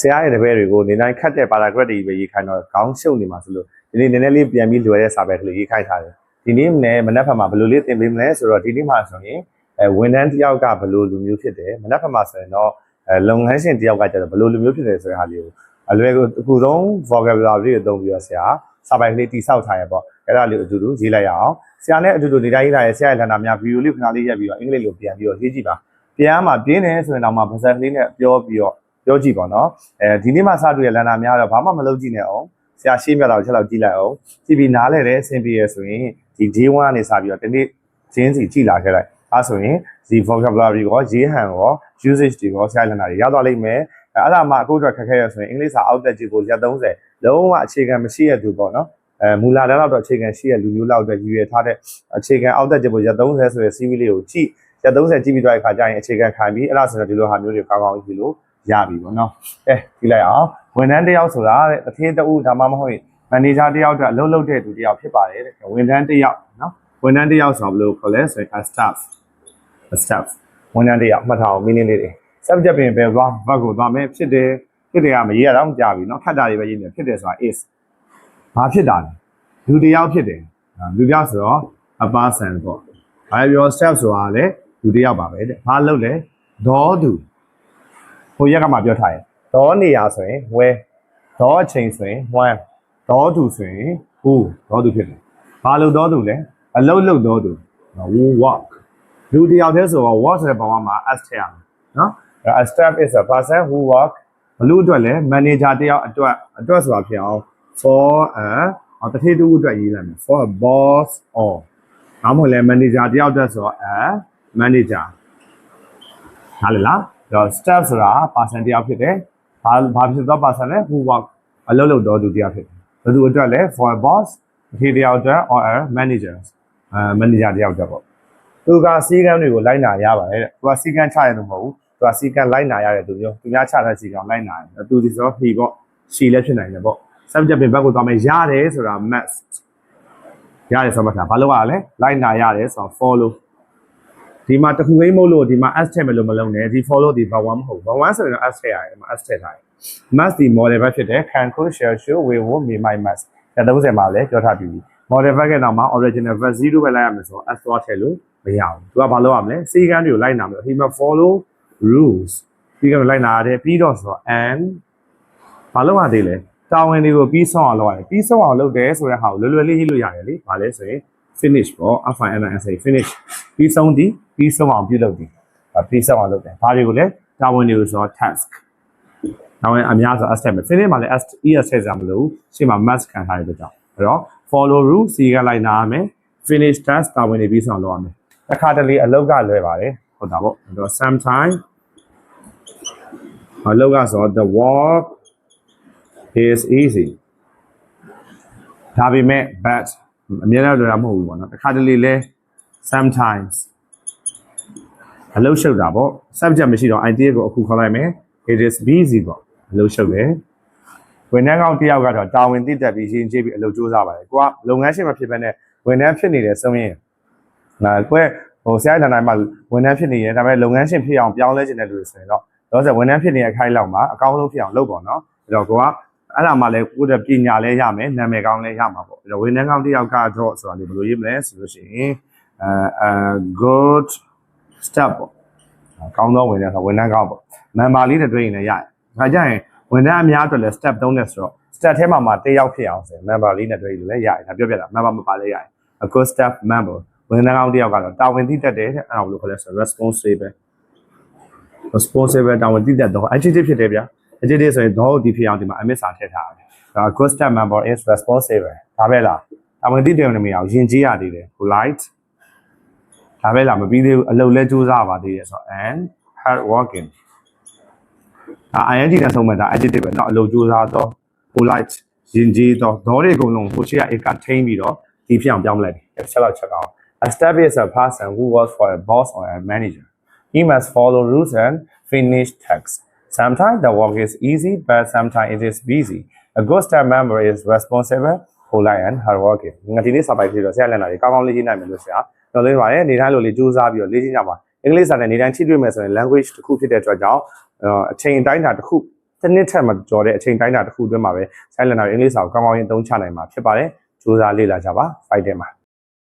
ဆရာရဲ့တပည့်တွေကိုနေတိုင်းခတ်တဲ့ paragraph တွေပဲရေးခိုင်းတော့ခေါင်းရှုပ်နေမှာဆိုလို့ဒီနေ့နည်းနည်းလေးပြန်ပြီးလွယ်တဲ့စာပဲကလေးရေးခိုင်းထားတယ်ဒီနေ့နဲ့မနက်ဖြန်မှာဘယ်လိုလေးသင်ပေးမလဲဆိုတော့ဒီနေ့မှာဆိုရင်အဲဝန်ထမ်းတစ်ယောက်ကဘယ်လိုလူမျိုးဖြစ်တယ်မနက်ဖြန်မှာဆိုရင်တော့အဲလုပ်ငန်းရှင်တစ်ယောက်ကကျတော့ဘယ်လိုလူမျိုးဖြစ်တယ်ဆိုတဲ့ဟာလေးကိုအလွယ်ကိုအခုဆုံး vocabulary တွေအသုံးပြီးတော့ဆရာစာပိုင်ကလေးတိဆောက်ထားရပေါ့အဲ့ဒါလေးကိုအတူတူရေးလိုက်ရအောင်ဆရာနဲ့အတူတူနေတိုင်းရေးထားရဆရာရဲ့လန်နာများဗီဒီယိုလေးခဏလေးရက်ပြီးတော့အင်္ဂလိပ်လိုပြန်ပြီးတော့ရေးကြည့်ပါပြန်မှာပြင်းနေဆိုရင်တော့မှပါဇက်ကလေးနဲ့ပြောပြီးတော့ ပြောကြည့်ပါနော်အဲဒီနေ့မှစတွေ့ရလန်နာများတော့ဘာမှမလုပ်ကြည့်နဲ့အောင်ဆရာရှင်းပြတာကိုချက်လောက်ကြည့်လိုက်အောင်ကြည့်ပြီးနားလဲတဲ့အဆင်ပြေရဆိုရင်ဒီ day 1ကနေစပြီးတော့ဒီနေ့ချင်းစီကြည့်လာခဲ့လိုက်အဲဆိုရင်ဒီ vocabulary ကိုရေးဟန်ကို usage တွေကိုဆရာလန်နာတွေရသွားလိမ့်မယ်အဲအဲ့ဒါမှအခုအတွက်ခက်ခဲရဆိုရင်အင်္ဂလိပ်စာအောက်တက်ကြည့်ကိုရက်30လုံးဝအခြေခံမရှိရသူပေါ့နော်အဲမူလာတန်းတော့အခြေခံရှိရလူမျိုးလောက်အတွက်ရည်ရွယ်ထားတဲ့အခြေခံအောက်တက်ကြည့်ကိုရက်30ဆိုတဲ့ CV လေးကိုကြည့်ရက်30ကြည့်ပြီးတော့အခါကျရင်အခြေခံခံပြီးအဲ့ဒါဆိုတော့ဒီလိုဟာမျိုးတွေကောင်းကောင်းကြည့်လို့ ရပြီပေါ့နော်အဲကြည့်လိုက်အောင်ဝန်ထမ်းတယောက်ဆိုတာတဲ့တစ်ထင်းတဦးဒါမှမဟုတ်ရင်မန်နေဂျာတယောက်အတွက်အလုပ်လုပ်တဲ့သူတယောက်ဖြစ်ပါတယ်တဲ့ဝန်ထမ်းတယောက်နော်ဝန်ထမ်းတယောက်ဆိုတော့ဘယ်လိုခေါ်လဲဆိုရင် a staff a staff ဝန်ထမ်းတယောက်မှတ်ထားအောင်မိနစ်လေးတွေ subject ပင်ဘယ်သွားဘက်ကိုသွားမယ်ဖြစ်တယ်ဖြစ်တယ်ကမရေးရတော့မကြပြီနော်ခတ်တာတွေပဲရေးနေဖြစ်တယ်ဆိုတာ is ဘာဖြစ်တာလဲလူတယောက်ဖြစ်တယ်လူတယောက်ဆိုတော့ a person ပေါ့ I your staff ဆိုတာလေလူတယောက်ပါပဲတဲ့ဘာလုပ်လဲဒေါ်သူ ဟိုရက်ကမှပြောထားရင်ဒေါ်နေရဆိုရင် where ဒေါ်အချိန်ဆိုရင် when ဒေါ်သူဆိုရင် who ဒေါ်သူဖြစ်တယ်ဘာလုပ်ဒေါ်သူလဲအလုပ်လုပ်ဒေါ်သူ who work လူတစ်ယောက်တည်းဆိုတော့ work ဆိုတဲ့ပုံမှာ as ထည့်ရမယ်နော် a staff is a person who work ဘလို့အတွက်လဲ manager တယောက်အတွက်အတွက်ဆိုတာဖြစ်အောင် for a တတိတူအတွက်ရေးလိုက်မယ် for a boss or ဘာမှမဟုတ်လဲ manager တယောက်အတွက်ဆိုတော့ a manager ဟာလေလား တော့ staff ဆိုတာ person တယောက်ဖြစ်တယ်ဘာဘာဖြစ်တော့ person လဲ who work အလုပ်လုပ်တော့သူတယောက်ဖြစ်တယ်ဘယ်သူအတွက်လဲ for a boss တတိတယောက်အတွက် or a manager အဲ manager တယောက်အတွက်ပေါ့သူကစီကံတွေကိုလိုက်နာရပါတယ်တဲ့သူကစီကံချရတယ်မဟုတ်ဘူးသူကစီကံလိုက်နာရတဲ့သူမျိုးသူများချတဲ့စီကံလိုက်နာတယ်သူဒီဆိုတော့ he ပေါ့ she လည်းဖြစ်နိုင်တယ်ပေါ့ subject ပြင်ဘက်ကိုသွားမယ်ရတယ်ဆိုတာ must ရတယ်ဆိုမှတာဘာလို့ရလဲလိုက်နာရတယ်ဆိုတော့ follow ဒီမှာတစ်ခုကိန်းမဟုတ်လို့ဒီမှာ s ထည့်မယ်လို့မလုပ်နဲ့ဒီ follow ဒီ verb 1မဟုတ်ဘူး verb 1ဆိုရင်တော့ s ထည့်ရတယ်ဒီမှာ s ထည့်ထားတယ် must ဒီ model verb ဖြစ်တယ် can could shall should will would may might must ဒါ30မှာလည်းပြောထားပြီးပြီ model verb ကနောက်မှာ original verb 0ပဲလိုက်ရမယ်ဆိုတော့ s သွားထည့်လို့မရဘူးသူကဘာလုပ်ရမလဲစီကံတွေကိုလိုက်နာမယ် he must follow rules ပြီးတော့လိုက်နာရတယ်ပြီးတော့ဆိုတော့ and ဘာလုပ်ရသေးလဲတာဝန်တွေကိုပြီးဆုံးအောင်လုပ်ရတယ်ပြီးဆုံးအောင်လုပ်တယ်ဆိုတဲ့ဟာကိုလွယ်လွယ်လေးရေးလို့ရတယ်လေဘာလဲဆိုရင် finish ပေါ့ f i n i s a finish ပြီးဆုံးသည်ပြီးဆုံးအောင်ပြုလုပ်သည်အဲပြီးဆုံးအောင်လုပ်တယ်ဘာတွေကိုလဲတာဝန်တွေကိုဆိုတော့ task တာဝန်အများဆို s ထည့်မယ် finish မှာလည်း s es ထည့်ကြမလို့ရှေ့မှာ must ခံထားရတဲ့ကြောင့်အဲ့တော့ follow rule စီကလိုက်နာရမယ် finish task တာဝန်တွေပြီးဆုံးအောင်လုပ်ရမယ်တစ်ခါတလေအလုပ်ကလွယ်ပါတယ်ဟုတ်တာပေါ့အဲ့တော့ sometime အလုပ်ကဆိုတော့ the work is easy ဒါပေမဲ့ but အများကြီးလွယ်တာမဟုတ်ဘူးပေါ့နော်တစ်ခါတလေလဲ sometimes အလုပ်ရှုပ်တာပေါ့ subject မရှိတော့ idea ကိုအခုခေါ်လိုက်မယ် it is busy ပေါ့အလုပ်ရှုပ်တယ်ဝန်ထမ်းကောင်းတစ်ယောက်ကတော့တာဝန်သိတတ်ပြီးရင်ကျေးပြီးအလုပ်ကြိုးစားပါတယ်ကိုကလုပ်ငန်းရှင်မဖြစ်ဘဲနဲ့ဝန်ထမ်းဖြစ်နေတယ်ဆိုရင်နာကွဲဟိုဆရာတိုင်းမှာဝန်ထမ်းဖြစ်နေရင်ဒါပေမဲ့လုပ်ငန်းရှင်ဖြစ်အောင်ပြောင်းလဲခြင်းတဲ့လူတွေဆိုရင်တော့တော့ဆိုဝန်ထမ်းဖြစ်နေတဲ့အခိုက်လောက်မှာအကောင်းဆုံးဖြစ်အောင်လုပ်ပေါ့နော်အဲ့တော့ကိုက အဲ့ဒါမှလည်းကိုယ့်ရဲ့ပညာလည်းရမယ်နာမည်ကောင်းလည်းရမှာပေါ့အဲ့တော့ဝန်ထမ်းကောင်းတစ်ယောက်ကတော့ဆိုတာလေဘယ်လိုရေးမလဲဆိုလို့ရှိရင်အဲအဲ good step ပေါ့ကောင်းသောဝန်ထမ်းဆိုဝန်ထမ်းကောင်းပေါ့ member လေးတွေတွေ့ရင်လည်းရတယ်ဒါကြရင်ဝန်ထမ်းအများအတွက်လည်း step 3နဲ့ဆိုတော့ step ထဲမှာမှတစ်ယောက်ဖြစ်အောင်ဆိုရင် member လေးနဲ့တွေ့ရင်လည်းရတယ်ဒါပြောပြတာ member မပါလည်းရတယ် a good staff member ဝန်ထမ်းကောင်းတစ်ယောက်ကတော့တာဝန်သိတတ်တယ်တဲ့အဲ့ဒါကိုဘယ်လိုခေါ်လဲဆိုတော့ responsible responsible တာဝန်သိတတ်တော့ adjective ဖြစ်တယ်ဗျာ adjective ဆိုရင်တော့ဒီဖြစ်အောင်ဒီမှာ ms စာထည့်ထားတယ်ဒါ good staff member is responsible ဒါပဲလားတာဝန်သိတယ်နေမရအောင်ယဉ်ကျေးရသေးတယ် polite ဒါပဲလားမပြီးသေးဘူးအလုပ်လဲစူးစမ်းပါသေးတယ်ဆိုတော့ and hard working အာ ing နဲ့ဆုံးမဲ့ဒါ adjective ပဲเนาะအလုပ်စူးစမ်းတော့ polite ယဉ်ကျေးတော့ဒေါ်တွေအကုန်လုံးဟိုချီက a ကထိမ့်ပြီးတော့ဒီဖြစ်အောင်ပြောင်းလိုက်တယ်တစ်ချက်လောက်ချက်အောင် A step is a person who works for a boss or a manager. He must follow rules and finish tasks. Sometimes the work is easy, but sometimes it is busy. A good staff member is responsible, polite, and hardworking. ငါဒီနေ့စာပိုက်ပြီးတော့ဆရာလက်နာတွေကောင်းကောင်းလေးရေးနိုင်မယ်လို့ဆရာတော်လေးပါတယ်နေတိုင်းလိုလေးစူးစမ်းပြီးတော့လေ့ကျင့်ကြပါအင်္ဂလိပ်စာနဲ့နေတိုင်းချိတွေ့မယ်ဆိုရင် language တစ်ခုဖြစ်တဲ့အတွက်ကြောင့်အချိန်တိုင်းတာတစ်ခုတစ်နှစ်ထက်မကျော်တဲ့အချိန်တိုင်းတာတစ်ခုအတွင်းမှာပဲ silent အင်္ဂလိပ်စာကိုကောင်းကောင်းရင်းအသုံးချနိုင်မှာဖြစ်ပါတယ်စူးစမ်းလေ့လာကြပါ fight တဲ့မှာ